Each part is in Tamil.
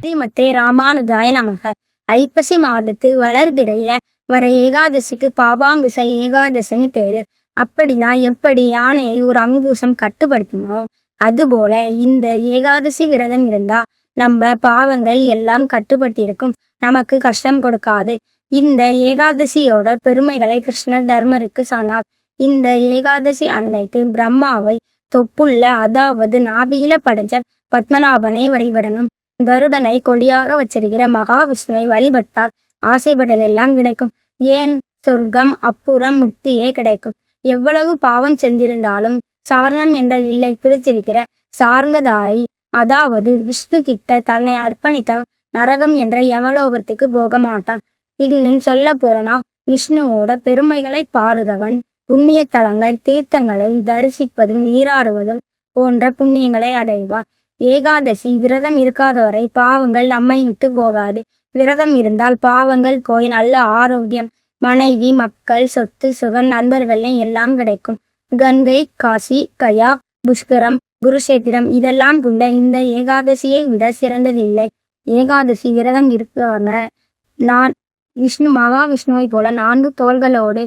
ஸ்ரீமத்தே ராமானுஜாய நமக. ஐப்பசி மாதத்து வளர்பிறையில வர ஏகாதசிக்கு பாபாம்பிசை ஏகாதசின்னு பேரு. அப்படின்னா எப்படி யானையை ஒரு அங்குசம் கட்டுப்படுத்தணுமோ அதுபோல இந்த ஏகாதசி விரதம் இருந்தா நம்ம பாவங்கள் எல்லாம் கட்டுப்படுத்தியிருக்கும் நமக்கு கஷ்டம் கொடுக்காது. இந்த ஏகாதசியோட பெருமைகளை கிருஷ்ணர் தர்மருக்கு சொன்னார். இந்த ஏகாதசி அன்னைக்கு பிரம்மாவை தொப்புள்ள அதாவது நாபியில படைஞ்ச பத்மநாபனை வழிபடணும். கருடனை கொடியாக வச்சிருக்கிற மகாவிஷ்ணுவை வழிபட்டால் எல்லாம் கிடைக்கும். ஏன்? சொர்க்கம் அப்புறம் முக்தியே கிடைக்கும். எவ்வளவு பாவம் செஞ்சிருந்தாலும் சாரணம் என்ற இல்லை பிரித்திருக்கிற சார்ந்ததாய் அதாவது விஷ்ணு கிட்ட தன்னை அர்ப்பணித்த நரகம் என்ற யமலோகத்துக்கு போக மாட்டான் இதிலும் சொல்ல போறனா விஷ்ணுவோட பெருமைகளை பாருதவன் புண்ணிய தலங்கள் தீர்த்தங்களை தரிசிப்பதும் நீராடுவதும் போன்ற புண்ணியங்களை அடைவார். ஏகாதசி விரதம் இருக்காதவரை பாவங்கள் நம்மை விட்டு போகாது. விரதம் இருந்தால் பாவங்கள் போய் நல்ல ஆரோக்கியம் மனைவி மக்கள் சொத்து சுகம் நண்பர்கள் எல்லாம் கிடைக்கும். கங்கை காசி கயா புஷ்கரம் குருஷேத்திரம் இதெல்லாம் கொண்ட இந்த ஏகாதசியை விட சிறந்ததில்லை. ஏகாதசி விரதம் இருக்காங்க நான் விஷ்ணு மகாவிஷ்ணுவை போல நான்கு தோள்களோடு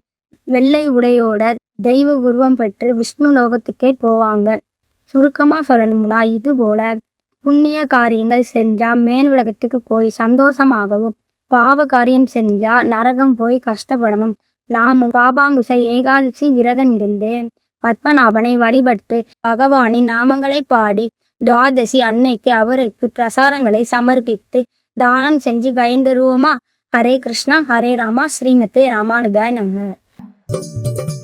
வெள்ளை உடையோட தெய்வ உருவம் பெற்று விஷ்ணு லோகத்துக்கே போவாங்க. சுருக்கமா சொல்லணும்னா இது போல புண்ணிய காரியங்கள் செஞ்சா மேல் உலகத்துக்கு போய் சந்தோஷமாகவும் பாவ காரியம் செஞ்சா நரகம் போய் கஷ்டப்படணும் நாமும் பாபாங்குசை ஏகாதசி விரதம் இருந்து பத்மநாபனை வழிபட்டு பகவானின் நாமங்களை பாடி துவாதசி அன்னைக்கு அவருக்கு பிரசாரங்களை சமர்ப்பித்து தானம் செஞ்சு பயந்துருவோமா? ஹரே கிருஷ்ணா ஹரே ராமா ஸ்ரீமத்தே ராமானுதாய் நம்ம Thank you.